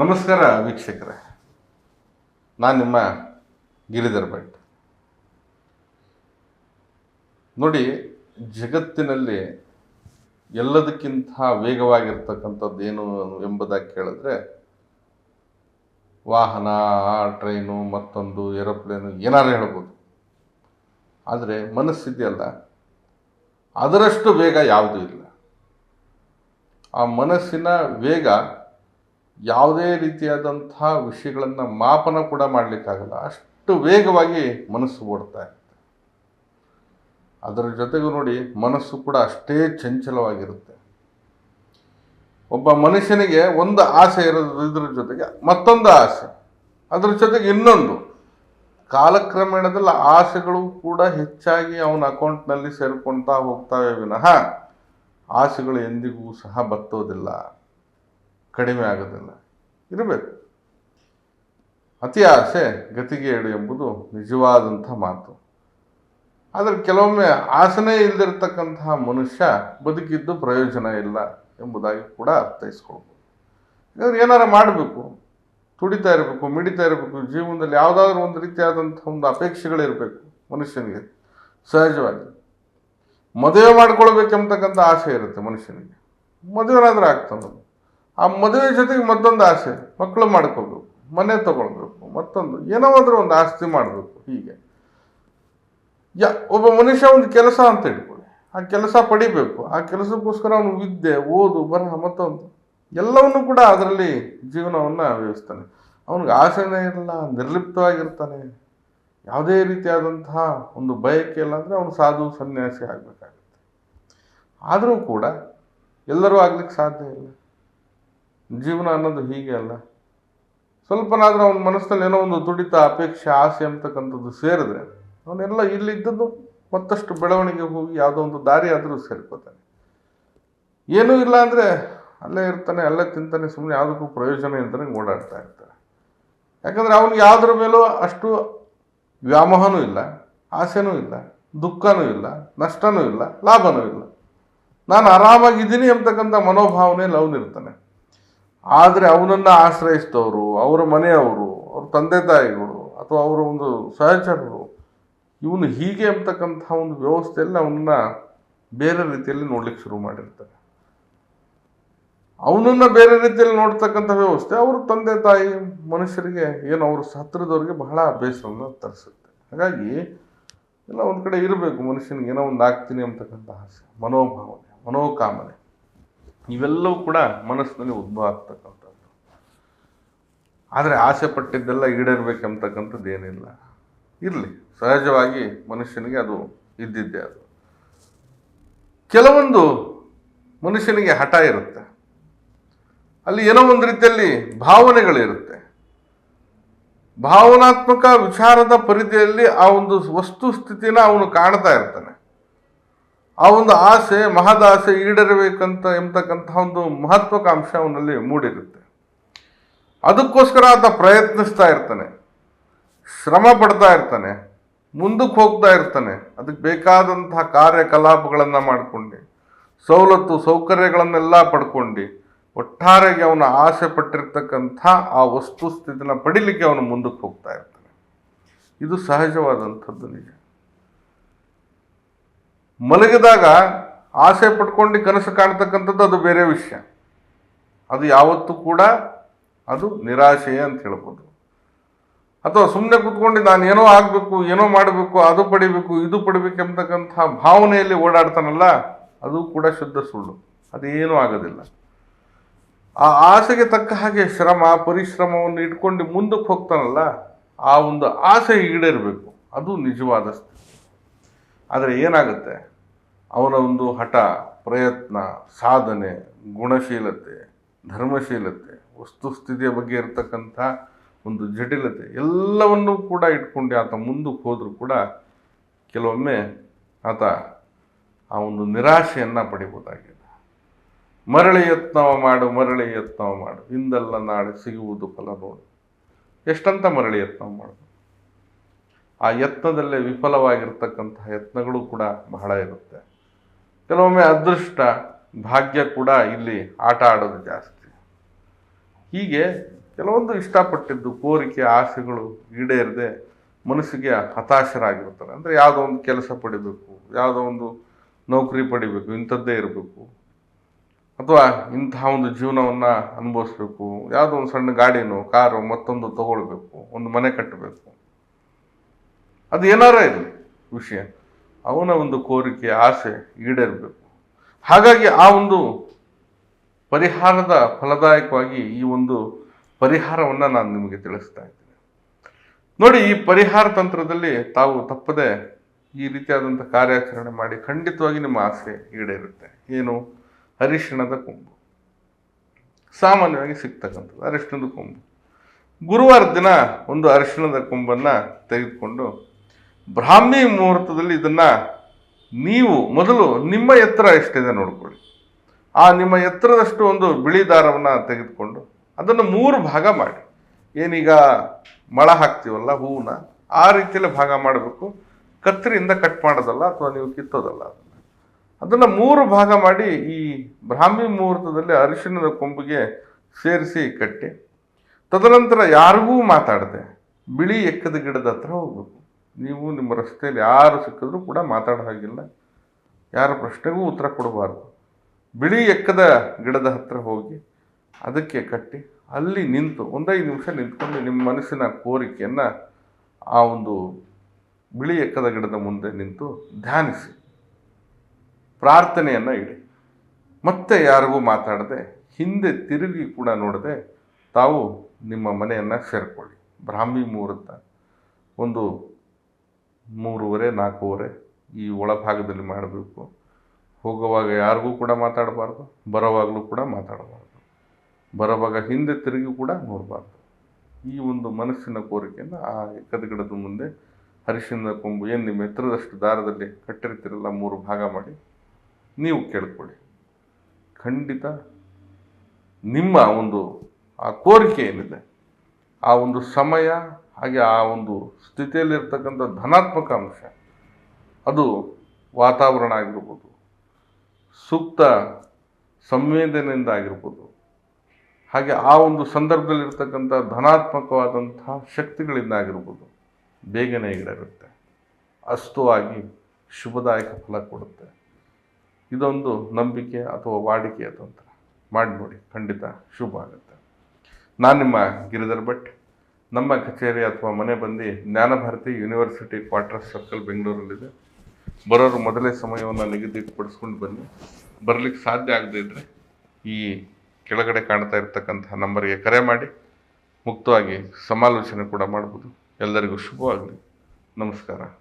ನಮಸ್ಕಾರ ವೀಕ್ಷಕರೇ. ನಾನು ನಿಮ್ಮ ಗಿರಿಧರ್ ಭಟ್. ನೋಡಿ, ಜಗತ್ತಿನಲ್ಲಿ ಎಲ್ಲದಕ್ಕಿಂತ ವೇಗವಾಗಿರ್ತಕ್ಕಂಥದ್ದು ಏನು ಎಂಬುದಾಗಿ ಕೇಳಿದ್ರೆ, ವಾಹನ, ಟ್ರೈನು, ಮತ್ತೊಂದು ಏರೋಪ್ಲೇನು ಏನಾರು ಹೇಳ್ಬೋದು. ಆದರೆ ಮನಸ್ಸಿದೆಯಲ್ಲ, ಅದರಷ್ಟು ವೇಗ ಯಾವುದೂ ಇಲ್ಲ. ಆ ಮನಸ್ಸಿನ ವೇಗ ಯಾವುದೇ ರೀತಿಯಾದಂಥ ವಿಷಯಗಳನ್ನು ಮಾಪನ ಕೂಡ ಮಾಡಲಿಕ್ಕಾಗಲ್ಲ. ಅಷ್ಟು ವೇಗವಾಗಿ ಮನಸ್ಸು ಓಡ್ತಾ ಇರುತ್ತೆ. ಅದರ ಜೊತೆಗೂ ನೋಡಿ ಮನಸ್ಸು ಕೂಡ ಅಷ್ಟೇ ಚಂಚಲವಾಗಿರುತ್ತೆ. ಒಬ್ಬ ಮನುಷ್ಯನಿಗೆ ಒಂದು ಆಸೆ ಇರೋದ್ರ ಜೊತೆಗೆ ಮತ್ತೊಂದು ಆಸೆ. ಅದರ ಜೊತೆಗೆ ಇನ್ನೊಂದು. ಕಾಲಕ್ರಮೇಣದಲ್ಲಿ ಆಸೆಗಳು ಕೂಡ ಹೆಚ್ಚಾಗಿ ಅವನ ಅಕೌಂಟ್ನಲ್ಲಿ ಸೇರ್ಕೊಳ್ತಾ ಹೋಗ್ತಾವೆ ವಿನಃ ಆಸೆಗಳು ಎಂದಿಗೂ ಸಹ ಬತ್ತೋದಿಲ್ಲ. ಕಡಿಮೆ ಆಗೋದಿಲ್ಲ. ಇರಬೇಕು. ಅತಿ ಆಸೆ ಗತಿಗೆ ಏಡು ಎಂಬುದು ನಿಜವಾದಂಥ ಮಾತು. ಆದರೆ ಕೆಲವೊಮ್ಮೆ ಆಸನೆ ಇಲ್ಲದಿರತಕ್ಕಂತಹ ಮನುಷ್ಯ ಬದುಕಿದ್ದು ಪ್ರಯೋಜನ ಇಲ್ಲ ಎಂಬುದಾಗಿ ಕೂಡ ಅರ್ಥೈಸ್ಕೊಳ್ಬೋದು. ಯಾಕಂದ್ರೆ ಏನಾರು ಮಾಡಬೇಕು. ತುಡಿತಾ ಇರಬೇಕು, ಮಿಡಿತಾ ಇರಬೇಕು, ಜೀವನದಲ್ಲಿ ಯಾವುದಾದ್ರೂ ಒಂದು ರೀತಿಯಾದಂಥ ಒಂದು ಅಪೇಕ್ಷೆಗಳಿರಬೇಕು ಮನುಷ್ಯನಿಗೆ. ಸಹಜವಾಗಿ. ಮದುವೆ ಮಾಡ್ಕೊಳ್ಬೇಕೆಂಬತಕ್ಕಂಥ ಆಸೆ ಇರುತ್ತೆ ಮನುಷ್ಯನಿಗೆ. ಮದುವೆನಾದರೂ ಆಗ್ತಾನೆ ಆ ಮದುವೆ ಜೊತೆಗೆ ಮತ್ತೊಂದು ಆಸೆ, ಮಕ್ಕಳು ಮಾಡ್ಕೋಬೇಕು, ಮನೆ ತಗೊಳ್ಬೇಕು, ಮತ್ತೊಂದು ಏನೋ ಆದ್ರೂ ಒಂದು ಆಸ್ತಿ ಮಾಡಬೇಕು, ಹೀಗೆ. ಯಾ, ಒಬ್ಬ ಮನುಷ್ಯ ಒಂದು ಕೆಲಸ ಅಂತ ಇಟ್ಕೊಳ್ಳಿ. ಆ ಕೆಲಸ ಪಡಿಬೇಕು, ಆ ಕೆಲಸಕ್ಕೋಸ್ಕರ ಅವನು ವಿದ್ಯೆ, ಓದು, ಬರಹ, ಮತ್ತೊಂದು. ಎಲ್ಲವನ್ನೂ ಕೂಡ ಅದರಲ್ಲಿ ಜೀವನವನ್ನು ವ್ಯವಸ್ಥಾನೆ ಅವನಿಗೆ ಆಸೆನೇ ಇರಲ್ಲ ನಿರ್ಲಿಪ್ತವಾಗಿರ್ತಾನೆ. ಯಾವುದೇ ರೀತಿಯಾದಂತಹ ಒಂದು ಬಯಕೆ ಇಲ್ಲ ಅಂದರೆ ಅವನು ಸಾಧು, ಸನ್ಯಾಸಿ ಆಗಬೇಕಾಗುತ್ತೆ. ಆದರೂ ಕೂಡ ಎಲ್ಲರೂ ಆಗ್ಲಿಕ್ಕೆ ಸಾಧ್ಯ ಇಲ್ಲ. ಜೀವನ ಅನ್ನೋದು ಹೀಗೆ ಅಲ್ಲ. ಸ್ವಲ್ಪನಾದರೂ ಅವನ ಮನಸ್ಸಿನಲ್ಲಿ ಏನೋ ಒಂದು ತುಡಿತ ಅಪೇಕ್ಷೆ, ಆಸೆ ಅಂತಕ್ಕಂಥದ್ದು ಸೇರಿದ್ರೆ ಅವನೆಲ್ಲ ಇಲ್ಲಿದ್ದದ್ದು ಮತ್ತಷ್ಟು ಬೆಳವಣಿಗೆ ಹೋಗಿ ಯಾವುದೋ ಒಂದು ದಾರಿ ಆದರೂ ಸೇರ್ಕೋತಾನೆ. ಏನೂ ಇಲ್ಲ ಅಂದರೆ ಅಲ್ಲೇ ಇರ್ತಾನೆ, ಅಲ್ಲೇ ತಿಂತಾನೆ ಸುಮ್ಮನೆ ಯಾವುದಕ್ಕೂ ಪ್ರಯೋಜನ ಇಲ್ತಾನೆ ಓಡಾಡ್ತಾ ಇರ್ತಾನೆ ಯಾಕಂದರೆ ಅವನಿಗೆ ಯಾವುದ್ರ ಮೇಲೂ ಅಷ್ಟು ವ್ಯಾಮೋಹನೂ ಇಲ್ಲ, ಆಸೆನೂ ಇಲ್ಲ, ದುಃಖನೂ ಇಲ್ಲ, ನಷ್ಟನೂ ಇಲ್ಲ, ಲಾಭನೂ ಇಲ್ಲ. ನಾನು ಆರಾಮಾಗಿದ್ದೀನಿ ಅಂತಕ್ಕಂಥ ಮನೋಭಾವನೆಯಲ್ಲಿ ಅವನಿರ್ತಾನೆ ಆದರೆ ಅವನನ್ನು ಆಶ್ರಯಿಸಿದವರು, ಅವರ ಮನೆಯವರು, ಅವ್ರ ತಂದೆ ತಾಯಿಗಳು ಅಥವಾ ಅವರ ಒಂದು ಸಹಚರರು, ಇವನು ಹೀಗೆ ಅಂತಕ್ಕಂಥ ಒಂದು ವ್ಯವಸ್ಥೆಯಲ್ಲಿ ಅವನನ್ನ ಬೇರೆ ರೀತಿಯಲ್ಲಿ ನೋಡ್ಲಿಕ್ಕೆ ಶುರು ಮಾಡಿರ್ತಾರೆ. ಅವನನ್ನು ಬೇರೆ ರೀತಿಯಲ್ಲಿ ನೋಡ್ತಕ್ಕಂಥ ವ್ಯವಸ್ಥೆ ಅವ್ರ ತಂದೆ ತಾಯಿ ಮನುಷ್ಯರಿಗೆ, ಏನು ಅವ್ರ ಹತ್ತಿರದವ್ರಿಗೆ ಬಹಳ ಅಭ್ಯಾಸವನ್ನು ತರಿಸುತ್ತೆ. ಹಾಗಾಗಿ ಎಲ್ಲ ಒಂದು ಕಡೆ ಇರಬೇಕು, ಮನುಷ್ಯನಿಗೆ ಏನೋ ಒಂದು ಆಗ್ತೀನಿ ಅಂತಕ್ಕಂಥ ಆಸೆ, ಮನೋಭಾವನೆ, ಮನೋಕಾಮನೆ. ಇವೆಲ್ಲವೂ ಕೂಡ ಮನಸ್ಸಿನಲ್ಲಿ ಉದ್ಭವ ಆಗ್ತಕ್ಕಂಥದ್ದು. ಆದರೆ ಆಸೆ ಪಟ್ಟಿದ್ದೆಲ್ಲ ಈಡೇರ್ಬೇಕಂತಕ್ಕಂಥದ್ದು ಏನಿಲ್ಲ. ಇರಲಿ, ಸಹಜವಾಗಿ ಮನುಷ್ಯನಿಗೆ ಅದು ಇದ್ದಿದ್ದೆ ಅದು. ಕೆಲವೊಂದು ಮನುಷ್ಯನಿಗೆ ಹಠ ಇರುತ್ತೆ. ಅಲ್ಲಿ ಏನೋ ಒಂದು ರೀತಿಯಲ್ಲಿ ಭಾವನೆಗಳಿರುತ್ತೆ ಭಾವನಾತ್ಮಕ ವಿಚಾರದ ಪರಿಧಿಯಲ್ಲಿ ಆ ಒಂದು ವಸ್ತು ಸ್ಥಿತಿನ ಅವನು ಕಾಣ್ತಾ ಇರ್ತಾನೆ. ಆ ಒಂದು ಆಸೆ ಮಹದಾಸೆ ಈಡೇರಬೇಕಂತ ಎಂಬತಕ್ಕಂತಹ ಒಂದು ಮಹತ್ವಾಕಾಂಕ್ಷೆ ಅವನಲ್ಲಿ ಮೂಡಿರುತ್ತೆ. ಅದಕ್ಕೋಸ್ಕರ ಆತ ಪ್ರಯತ್ನಿಸ್ತಾ ಇರ್ತಾನೆ. ಶ್ರಮ ಪಡ್ತಾ ಇರ್ತಾನೆ. ಮುಂದಕ್ಕೆ ಹೋಗ್ತಾ ಇರ್ತಾನೆ. ಅದಕ್ಕೆ ಬೇಕಾದಂತಹ ಕಾರ್ಯಕಲಾಪಗಳನ್ನು ಮಾಡಿಕೊಂಡು. ಸವಲತ್ತು, ಸೌಕರ್ಯಗಳನ್ನೆಲ್ಲ ಪಡ್ಕೊಂಡು. ಒಟ್ಟಾರೆಗೆ ಅವನು ಆಸೆ ಪಟ್ಟಿರ್ತಕ್ಕಂಥ ಆ ವಸ್ತು ಸ್ಥಿತಿನ ಪಡಿಲಿಕ್ಕೆ ಅವನು ಮುಂದಕ್ಕೆ ಹೋಗ್ತಾ ಇರ್ತಾನೆ. ಇದು ಸಹಜವಾದಂಥದ್ದು ನಿಜ. ಮಲಗಿದಾಗ ಆಸೆ ಪಟ್ಕೊಂಡು ಕನಸು ಕಾಣ್ತಕ್ಕಂಥದ್ದು ಅದು ಬೇರೆ ವಿಷಯ. ಅದು ಯಾವತ್ತೂ ಕೂಡ ಅದು ನಿರಾಶೆ ಅಂತ ಹೇಳ್ಬೋದು. ಅಥವಾ ಸುಮ್ಮನೆ ಕೂತ್ಕೊಂಡು ನಾನು ಏನೋ ಆಗಬೇಕು, ಏನೋ ಮಾಡಬೇಕು, ಅದು ಪಡಿಬೇಕು, ಇದು ಪಡಿಬೇಕು ಎಂಬತಕ್ಕಂಥ ಭಾವನೆಯಲ್ಲಿ ಓಡಾಡ್ತಾನಲ್ಲ, ಅದು ಕೂಡ ಶುದ್ಧ ಸುಳ್ಳು. ಅದೇನೂ ಆಗೋದಿಲ್ಲ. ಆ ಆಸೆಗೆ ತಕ್ಕ ಹಾಗೆ ಶ್ರಮ, ಪರಿಶ್ರಮವನ್ನು ಇಟ್ಕೊಂಡು ಮುಂದಕ್ಕೆ ಹೋಗ್ತಾನಲ್ಲ, ಆ ಒಂದು ಆಸೆ ಈಡೇರಬೇಕು. ಅದು ನಿಜವಾದ ಸ್ಥಿತಿ. ಆದರೆ ಏನಾಗುತ್ತೆ? ಅವನ ಒಂದು ಹಠ, ಪ್ರಯತ್ನ, ಸಾಧನೆ, ಗುಣಶೀಲತೆ, ಧರ್ಮಶೀಲತೆ, ವಸ್ತುಸ್ಥಿತಿಯ ಬಗ್ಗೆ ಇರತಕ್ಕಂಥ ಒಂದು ಜಟಿಲತೆ ಎಲ್ಲವನ್ನೂ ಕೂಡ ಇಟ್ಕೊಂಡು ಆತ ಮುಂದಕ್ಕೆ ಹೋದರೂ ಕೂಡ ಕೆಲವೊಮ್ಮೆ ಆತ ಆ ಒಂದು ನಿರಾಶೆಯನ್ನು ಪಡಿಬೋದಾಗಿದೆ. ಮರಳಿ ಯತ್ನವ ಮಾಡು, ಮರಳಿ ಯತ್ನವ ಮಾಡು, ಇಂದಲ್ಲ ನಾಳೆ ಸಿಗುವುದು ಫಲ ನೋಡು. ಎಷ್ಟಂತ ಮರಳಿ ಯತ್ನ ಮಾಡು? ಆ ಯತ್ನದಲ್ಲೇ ವಿಫಲವಾಗಿರ್ತಕ್ಕಂತಹ ಯತ್ನಗಳು ಕೂಡ ಬಹಳ ಇರುತ್ತೆ. ಕೆಲವೊಮ್ಮೆ ಅದೃಷ್ಟ, ಭಾಗ್ಯ ಕೂಡ ಇಲ್ಲಿ ಆಟ ಆಡೋದು ಜಾಸ್ತಿ. ಹೀಗೆ ಕೆಲವೊಂದು ಇಷ್ಟಪಟ್ಟಿದ್ದು ಕೋರಿಕೆ, ಆಸೆಗಳು ಈಡೇರದೆ ಮನಸ್ಸಿಗೆ ಹತಾಶರಾಗಿರ್ತಾರೆ ಅಂದರೆ ಯಾವುದೋ ಒಂದು ಕೆಲಸ ಪಡಿಬೇಕು, ಯಾವುದೋ ಒಂದು ನೌಕರಿ ಪಡಿಬೇಕು, ಇಂಥದ್ದೇ ಇರಬೇಕು. ಅಥವಾ ಇಂತಹ ಒಂದು ಜೀವನವನ್ನು ಅನುಭವಿಸ್ಬೇಕು, ಯಾವುದೋ ಒಂದು ಸಣ್ಣ ಗಾಡಿನೋ, ಕಾರು ಮತ್ತೊಂದು ತಗೊಳ್ಬೇಕು, ಒಂದು ಮನೆ ಕಟ್ಟಬೇಕು. ಅದು ಏನಾರ ಇರಲಿ ವಿಷಯ. ಅವನ ಒಂದು ಕೋರಿಕೆ, ಆಸೆ ಈಡೇರಬೇಕು. ಹಾಗಾಗಿ ಆ ಒಂದು ಪರಿಹಾರದ ಫಲದಾಯಕವಾಗಿ ಈ ಒಂದು ಪರಿಹಾರವನ್ನು ನಾನು ನಿಮಗೆ ತಿಳಿಸ್ತಾ ಇದ್ದೀನಿ. ನೋಡಿ, ಈ ಪರಿಹಾರ ತಂತ್ರದಲ್ಲಿ ತಾವು ತಪ್ಪದೆ ಈ ರೀತಿಯಾದಂಥ ಕಾರ್ಯಾಚರಣೆ ಮಾಡಿ ಖಂಡಿತವಾಗಿ ನಿಮ್ಮ ಆಸೆ ಈಡೇರುತ್ತೆ. ಏನು? ಅರಿಶಿಣದ ಕೊಂಬು. ಸಾಮಾನ್ಯವಾಗಿ ಸಿಗ್ತಕ್ಕಂಥದ್ದು, ಅರಿಶಿಣದ ಕೊಂಬು. ಗುರುವಾರ ದಿನ ಒಂದು ಅರಿಶಿಣದ ಕೊಂಬನ್ನು ತೆಗೆದುಕೊಂಡು ಬ್ರಾಹ್ಮಿ ಮುಹೂರ್ತದಲ್ಲಿ ಇದನ್ನು ನೀವು ಮೊದಲು ನಿಮ್ಮ ಎತ್ತರ ಎಷ್ಟಿದೆ ನೋಡ್ಕೊಳ್ಳಿ. ಆ ನಿಮ್ಮ ಎತ್ತರದಷ್ಟು ಒಂದು ಬಿಳಿ ದಾರವನ್ನು ತೆಗೆದುಕೊಂಡು ಅದನ್ನು ಮೂರು ಭಾಗ ಮಾಡಿ. ಏನೀಗ ಮಳ ಹಾಕ್ತೀವಲ್ಲ ಹೂವನ್ನ, ಆ ರೀತಿಯಲ್ಲಿ ಭಾಗ ಮಾಡಬೇಕು. ಕತ್ತರಿಯಿಂದ ಕಟ್ ಮಾಡೋದಲ್ಲ ಅಥವಾ ನೀವು ಕಿತ್ತೋದಲ್ಲ ಅದನ್ನು. ಅದನ್ನು ಮೂರು ಭಾಗ ಮಾಡಿ ಈ ಬ್ರಾಹ್ಮಿ ಮುಹೂರ್ತದಲ್ಲಿ ಅರಿಶಿಣದ ಕೊಂಬಿಗೆ ಸೇರಿಸಿ ಕಟ್ಟಿ, ತದನಂತರ ಯಾರಿಗೂ ಮಾತಾಡದೆ ಬಿಳಿ ಎಕ್ಕದ ಗಿಡದ ಹತ್ರ ಹೋಗ್ಬೇಕು. ನೀವು ನಿಮ್ಮ ರಸ್ತೆಯಲ್ಲಿ ಯಾರು ಸಿಕ್ಕಿದ್ರೂ ಕೂಡ ಮಾತಾಡೋ ಹಾಗಿಲ್ಲ. ಯಾರ ಪ್ರಶ್ನೆಗೂ ಉತ್ತರ ಕೊಡಬಾರ್ದು. ಬಿಳಿ ಎಕ್ಕದ ಗಿಡದ ಹತ್ತಿರ ಹೋಗಿ ಅದಕ್ಕೆ ಕಟ್ಟಿ ಅಲ್ಲಿ ನಿಂತು ಒಂದೈದು ನಿಮಿಷ ನಿಂತ್ಕೊಂಡು ನಿಮ್ಮ ಮನಸ್ಸಿನ ಕೋರಿಕೆಯನ್ನು ಆ ಒಂದು ಬಿಳಿ ಎಕ್ಕದ ಗಿಡದ ಮುಂದೆ ನಿಂತು ಧ್ಯಾನಿಸಿ. ಪ್ರಾರ್ಥನೆಯನ್ನು ಇಡಿ. ಮತ್ತೆ ಯಾರಿಗೂ ಮಾತಾಡದೆ ಹಿಂದೆ ತಿರುಗಿ ಕೂಡ ನೋಡದೆ ತಾವು ನಿಮ್ಮ ಮನೆಯನ್ನು ಸೇರಿಕೊಳ್ಳಿ. ಬ್ರಾಹ್ಮಿ ಮುಹೂರ್ತ. ಒಂದು ಮೂರುವರೆ, ನಾಲ್ಕೂವರೆ ಈ ಒಳಭಾಗದಲ್ಲಿ ಮಾಡಬೇಕು. ಹೋಗುವಾಗ ಯಾರಿಗೂ ಕೂಡ ಮಾತಾಡಬಾರ್ದು, ಬರೋವಾಗಲೂ ಕೂಡ ಮಾತಾಡಬಾರ್ದು. ಬರೋವಾಗ ಹಿಂದೆ ತಿರುಗಿ ಕೂಡ ನೋಡಬಾರ್ದು. ಈ ಒಂದು ಮನಸ್ಸಿನ ಕೋರಿಕೆಯನ್ನು ಆ ಎಕ್ಕದ ಗಿಡದ ಮುಂದೆ ಅರಿಶಿನ ಕೊಂಬು ಏನು ನಿಮ್ಮ ಎತ್ತರದಷ್ಟು ದಾರದಲ್ಲಿ ಕಟ್ಟಿರ್ತಿರಲ್ಲ ಮೂರು ಭಾಗ ಮಾಡಿ ನೀವು ಕೇಳ್ಕೊಳ್ಳಿ. ಖಂಡಿತ ನಿಮ್ಮ ಒಂದು ಆ ಕೋರಿಕೆ ಏನಿದೆ, ಆ ಒಂದು ಸಮಯ ಹಾಗೆ ಆ ಒಂದು ಸ್ಥಿತಿಯಲ್ಲಿರ್ತಕ್ಕಂಥ ಧನಾತ್ಮಕ ಅಂಶ, ಅದು ವಾತಾವರಣ ಆಗಿರ್ಬೋದು ಸೂಕ್ತ ಸಂವೇದನೆಯಿಂದ ಆಗಿರ್ಬೋದು, ಹಾಗೆ ಆ ಒಂದು ಸಂದರ್ಭದಲ್ಲಿರ್ತಕ್ಕಂಥ ಧನಾತ್ಮಕವಾದಂಥ ಶಕ್ತಿಗಳಿಂದ ಆಗಿರ್ಬೋದು, ಬೇಗನೆ ಈಡೇರುತ್ತೆ ಅಷ್ಟು ಆಗಿ ಶುಭದಾಯಕ ಫಲ ಕೊಡುತ್ತೆ. ಇದೊಂದು ನಂಬಿಕೆ ಅಥವಾ ವಾಡಿಕೆಯ ತಂತ್ರ. ಮಾಡಿ ನೋಡಿ ಖಂಡಿತ ಶುಭ ಆಗುತ್ತೆ. ನಾನು ನಿಮ್ಮ ಗಿರಿಧರ್ ಭಟ್. ನಮ್ಮ ಕಚೇರಿ ಅಥವಾ ಮನೆ ಬಂದು ಜ್ಞಾನಭಾರತಿ ಯೂನಿವರ್ಸಿಟಿ ಕ್ವಾರ್ಟರ್ ಸರ್ಕಲ್ ಬೆಂಗಳೂರಲ್ಲಿದೆ. ಬರೋರು ಮೊದಲೇ ಸಮಯವನ್ನು ನಿಗದಿಪಡಿಸ್ಕೊಂಡು ಬನ್ನಿ. ಬರಲಿಕ್ಕೆ ಸಾಧ್ಯ ಆಗದೇ ಇದ್ದರೆ ಈ ಕೆಳಗಡೆ ಕಾಣ್ತಾ ಇರ್ತಕ್ಕಂತಹ ನಂಬರಿಗೆ ಕರೆ ಮಾಡಿ. ಮುಕ್ತವಾಗಿ ಸಮಾಲೋಚನೆ ಕೂಡ ಮಾಡ್ಬೋದು. ಎಲ್ಲರಿಗೂ ಶುಭವಾಗಲಿ. ನಮಸ್ಕಾರ.